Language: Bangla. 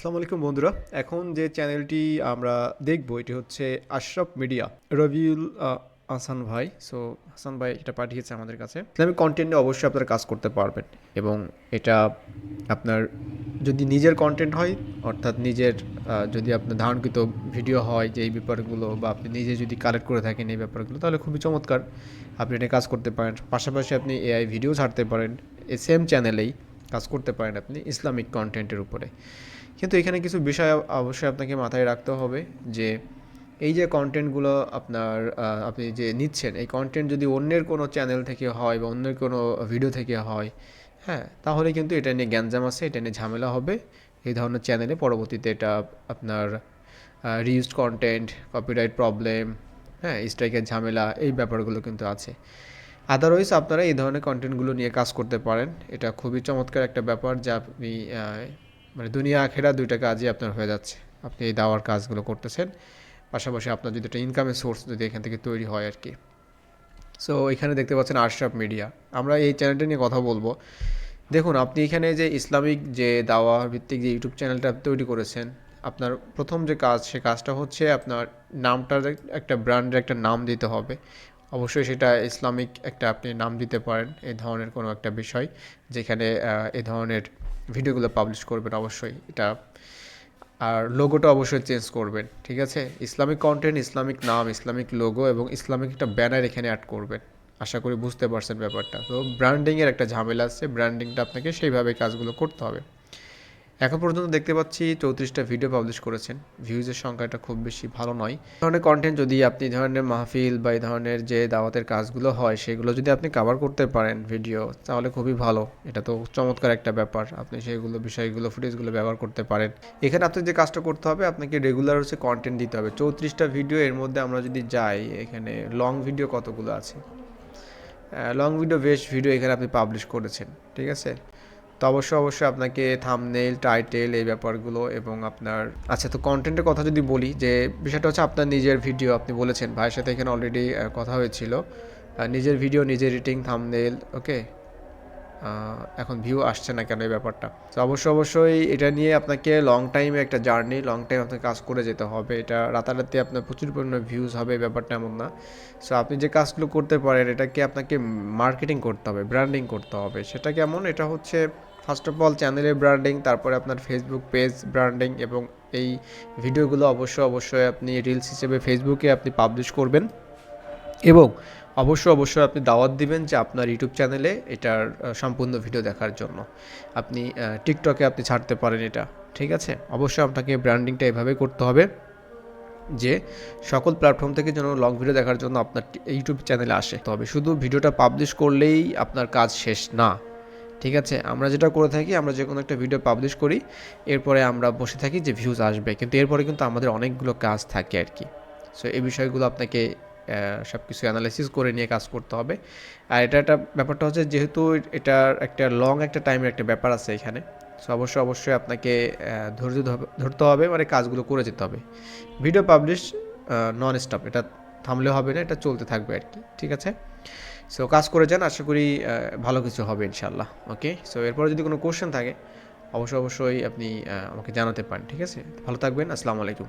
আসসালামু আলাইকুম বন্ধুরা। এখন যে চ্যানেলটি আমরা দেখব, এটি হচ্ছে আশরাফ মিডিয়া। রবিউল হাসান ভাই। সো হাসান ভাই, এটা পাঠিয়েছে আমাদের কাছে। ইসলামিক কন্টেন্টে অবশ্যই আপনারা কাজ করতে পারবেন এবং এটা আপনার যদি নিজের কন্টেন্ট হয়, অর্থাৎ নিজের যদি আপনার ধারণকৃত ভিডিও হয় যে এই ব্যাপারগুলো বা আপনি নিজে যদি কালেক্ট করে থাকেন এই ব্যাপারগুলো, তাহলে খুবই চমৎকার। আপনি এটা কাজ করতে পারেন। পাশাপাশি আপনি এআই ভিডিও ছাড়তে পারেন। এই সেম চ্যানেলেই কাজ করতে পারেন আপনি ইসলামিক কন্টেন্টের উপরে। কিন্তু এখানে কিছু বিষয় অবশ্যই আপনাকে মাথায় রাখতে হবে যে এই যে কন্টেন্টগুলো আপনার আপনি যে নিচ্ছেন, এই কন্টেন্ট যদি অন্যের কোনো চ্যানেল থেকে হয় বা অন্যের কোনো ভিডিও থেকে হয় হ্যাঁ তাহলে কিন্তু এটা নিয়ে গ্যাঞ্জাম আছে, এটা নিয়ে ঝামেলা হবে। এই ধরনের চ্যানেলে পরবর্তীতে এটা আপনার রিউজড কন্টেন্ট কপিরাইট প্রবলেম হ্যাঁ স্ট্রাইকের ঝামেলা, এই ব্যাপারগুলো কিন্তু আছে। আদারওয়াইজ আপনারা এই ধরনের কন্টেন্টগুলো নিয়ে কাজ করতে পারেন। এটা খুবই চমৎকার একটা ব্যাপার যা আপনি মানে দুনিয়া আখেরা দুইটা কাজই আপনার হয়ে যাচ্ছে। আপনি এই দাওয়ার কাজগুলো করতেছেন। পাশাপাশি আপনার যদি একটা ইনকামের সোর্স যদি এখান থেকে তৈরি হয় আর কি। সো এখানে দেখতে পাচ্ছেন আশরাফ মিডিয়া আমরা এই চ্যানেলটা নিয়ে কথা বলব। দেখুন, আপনি এখানে যে ইসলামিক যে দাওয়া ভিত্তিক যে ইউটিউব চ্যানেলটা তৈরি করেছেন, আপনার প্রথম যে কাজ, সে কাজটা হচ্ছে আপনার নামটার একটা ব্র্যান্ডের একটা নাম দিতে হবে। অবশ্যই সেটা ইসলামিক একটা আপনি নাম দিতে পারেন এই ধরনের কোনো একটা বিষয় যেখানে এ ধরনের ভিডিওগুলো পাবলিশ করবেন অবশ্যই, এটা, আর লোগোটা অবশ্যই চেঞ্জ করবেন, ঠিক আছে? ইসলামিক কন্টেন্ট ইসলামিক নাম ইসলামিক লোগো এবং ইসলামিক একটা ব্যানার এখানে অ্যাড করবেন। আশা করি বুঝতে পারছেন ব্যাপারটা। তো ব্র্যান্ডিংয়ের একটা ঝামেলা আছে ব্র্যান্ডিংটা আপনাকে সেইভাবে কাজগুলো করতে হবে। এখন পর্যন্ত দেখতে পাচ্ছি চৌত্রিশটা ভিডিও পাবলিশ করেছেন। ভিউজের সংখ্যাটা খুব বেশি ভালো নয়। ধরনের কন্টেন্ট যদি আপনি ধরনের মাহফিল বা এই ধরনের যে দাওয়াতের কাজগুলো হয়, সেগুলো যদি আপনি কভার করতে পারেন ভিডিও তাহলে খুবই ভালো। এটা তো চমৎকার একটা ব্যাপার। আপনি সেগুলো বিষয়গুলো ফুটেজগুলো ব্যবহার করতে পারেন। এখানে আপনার যে কাজটা করতে হবে, আপনাকে রেগুলার হচ্ছে কন্টেন্ট দিতে হবে। চৌত্রিশটা ভিডিও এর মধ্যে আমরা যদি যাই, এখানে লং ভিডিও কতগুলো আছে? লং ভিডিও বেস্ট ভিডিও এখানে আপনি পাবলিশ করেছেন, ঠিক আছে? তো অবশ্যই অবশ্যই আপনাকে থামনেল টাইটেল এই ব্যাপারগুলো এবং আপনার আচ্ছা তো কন্টেন্টের কথা যদি বলি যে বিষয়টা হচ্ছে আপনার নিজের ভিডিও আপনি বলেছেন, ভাইয়ের সাথে এখানে অলরেডি কথা হয়েছিল। নিজের ভিডিও নিজের রিটিং থামনেল ওকে এখন ভিউ আসছে না কেন এই ব্যাপারটা? তো অবশ্যই অবশ্যই এটা নিয়ে আপনাকে লং টাইমে একটা জার্নি লং টাইম আপনাকে কাজ করে যেতে হবে। এটা রাতারাতি আপনার প্রচুর পরিমাণে ভিউজ হবে, এই ব্যাপারটা এমন না। সো আপনি যে কাজগুলো করতে পারেন, এটাকে আপনাকে মার্কেটিং করতে হবে ব্র্যান্ডিং করতে হবে। সেটা কেমন? এটা হচ্ছে ফার্স্ট অফ অল চ্যানেলের ব্র্যান্ডিং তারপরে আপনার ফেসবুক পেজ ব্র্যান্ডিং এবং এই ভিডিওগুলো অবশ্যই অবশ্যই আপনি রিলস হিসেবে ফেসবুকে আপনি পাবলিশ করবেন। এবং অবশ্যই অবশ্যই আপনি দাওয়াত দিবেন যে আপনার ইউটিউব চ্যানেলে এটার সম্পূর্ণ ভিডিও দেখার জন্য। আপনি টিকটকে আপনি ছাড়তে পারেন এটা, ঠিক আছে? অবশ্যই আপনাকে ব্র্যান্ডিংটা এভাবে করতে হবে যে সকল প্ল্যাটফর্ম থেকে যেন লং ভিডিও দেখার জন্য আপনার ইউটিউব চ্যানেলে আসে। তবে শুধু ভিডিওটা পাবলিশ করলেই আপনার কাজ শেষ না। ঠিক আছে? আমরা যেটা করে থাকি, আমরা যে কোনো একটা ভিডিও পাবলিশ করি, এরপরে আমরা বসে থাকি যে ভিউজ আসবে। কিন্তু এরপরে কিন্তু আমাদের অনেকগুলো কাজ থাকে আর কি। সো এই বিষয়গুলো আপনাকে সব কিছু অ্যানালাইসিস করে নিয়ে কাজ করতে হবে। আর এটা একটা ব্যাপারটা হচ্ছে যেহেতু এটার একটা লং একটা টাইমের একটা ব্যাপার আছে এখানে। সো অবশ্যই অবশ্যই আপনাকে ধৈর্য ধরতে হবে মানে কাজগুলো করে যেতে হবে। ভিডিও পাবলিশ নন স্টপ এটা থামলে হবে না, এটা চলতে থাকবে আর কি। ঠিক আছে? সো কাজ করে যান, আশা করি ভালো কিছু হবে ইনশাল্লাহ ওকে সো এরপরে যদি কোনো কোশ্চেন থাকে, অবশ্যই অবশ্যই আপনি আমাকে জানাতে পারেন, ঠিক আছে? ভালো থাকবেন, আসসালামু আলাইকুম।